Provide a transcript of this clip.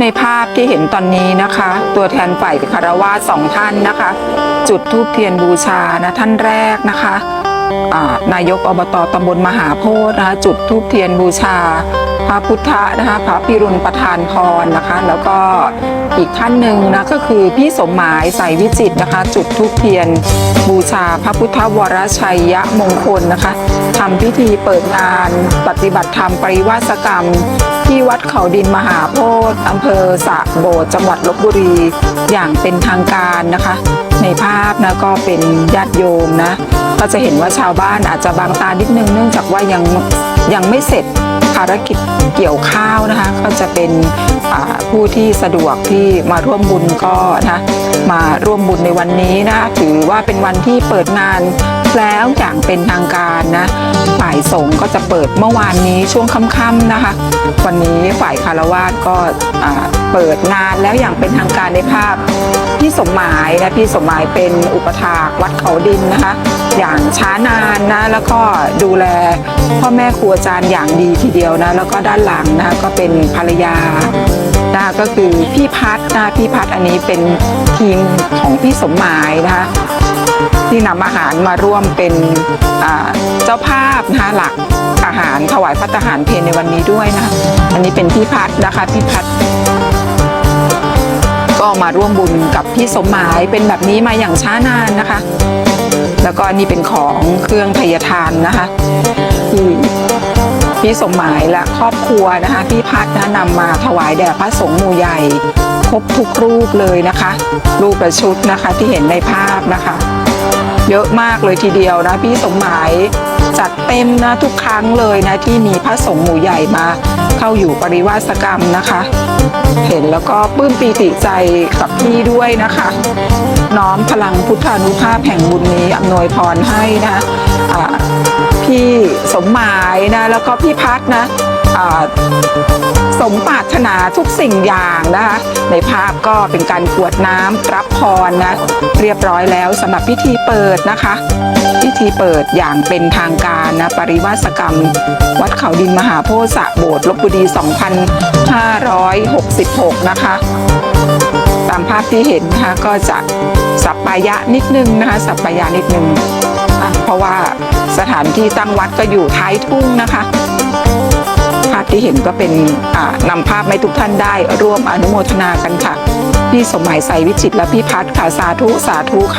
ในภาพที่เห็นตอนนี้นะคะ ตัวแทนฝ่ายคารวาสองท่านนะคะ จุดธูปเทียนบูชานะท่านแรกนะคะนายกอบตตำบลมหาโพธิ์นะคะจุดธูปเทียนบูชา พระพุทธนะคะพระพิรุณประธานพรนะคะ แล้วก็ อีกท่านหนึ่งนะก็คือพี่สมหมายใส่วิจิตนะคะ จุดธูปเทียน บูชาพระพุทธวรชัยยะมงคลนะคะทำพิธีเปิดงานปฏิบัติธรรมปริวาสกรรม ที่วัดเขาดินมหาโพธิ์อำเภอสะโบดจังหวัดลบบุรี อย่างเป็นทางการนะคะ ในภาพนะก็เป็นญาติโยมนะก็จะเห็นว่าชาวบ้านอาจจะบางตานิดนึงเนื่องจากว่ายังยังไม่เสร็จ ภารกิจเกี่ยวข้าวนะคะ ก็จะเป็นผู้ที่สะดวกที่มาร่วมบุญก็นะมาร่วมบุญในวันนี้นะถือว่าเป็นวันที่เปิดงานแล้วอย่างเป็นทางการนะฝ่ายสงฆ์ก็จะเปิดเมื่อวานนี้ช่วงค่ำๆนะคะ วันนี้ฝ่ายคารวาสก็เปิดงานแล้วอย่างเป็นทางการในภาพพี่สมหมายนะพี่สมหมายเป็นอุปถากวัดเขาดินนะคะ อย่างช้านานนะแล้วก็ดูแลพ่อแม่ครูอาจารย์อย่างดีทีเดียวนะแล้วก็ด้านหลังนะก็เป็นภรรยานะก็คือพี่พัดนะพี่พัดอันนี้เป็นทีมของพี่สมหมายนะคะที่นำอาหารมาร่วมเป็นเจ้าภาพนะคะหลักอาหารถวายพระทหารเพลในวันนี้ด้วยนะอันนี้เป็นพี่พัดนะคะพี่พัดก็มาร่วมบุญกับพี่สมหมายเป็นแบบนี้มาอย่างช้านานนะคะ แล้วก็นี่เป็นของเครื่องไทยทานนะคะที่ พี่สมหมายและครอบครัวนะคะพี่พัดนะนำมาถวายแด่พระสงฆ์หมู่ใหญ่ ครบทุกรูปเลยนะคะ รูปประชุดนะคะที่เห็นในภาพนะคะ เยอะมากเลยทีเดียวนะพี่สมหมายจัดเต็มนะทุกครั้งเลยนะที่มีพระสงฆ์หมู่ใหญ่มาเข้าอยู่ปริวาสกรรมนะคะ เห็นแล้วก็ปลื้มปีติใจกับพี่ด้วยนะคะ น้อมพลังพุทธานุภาพแห่งบุญนี้อำนวยพรให้นะอ่า พี่สมหมายนะ แล้วก็พี่พัดนะสมปรารถนาทุกสิ่งอย่างนะคะ ในภาพก็เป็นการกวดน้ำรับพรนะ เรียบร้อยแล้วสำหรับพิธีเปิดนะคะ พิธีเปิดอย่างเป็นทางการนะ ปริวาสกรรม วัดเขาดินมหาโพธิ์สระโบสถ์ลบบุรี 2566 นะคะ ตามภาพที่เห็นนะคะก็จะสัปปายะนิดนึงนะคะ สัปปายะนิดนึงอะเพราะว่า สถานที่ตั้งวัดก็อยู่ท้ายทุ่งนะคะ ภาพที่เห็นก็เป็นนำภาพให้ทุกท่านได้ร่วมอนุโมทนากันค่ะ พี่สมหมายใสวิจิตรและพี่พัฒน์ค่ะสาธุสาธุค่ะ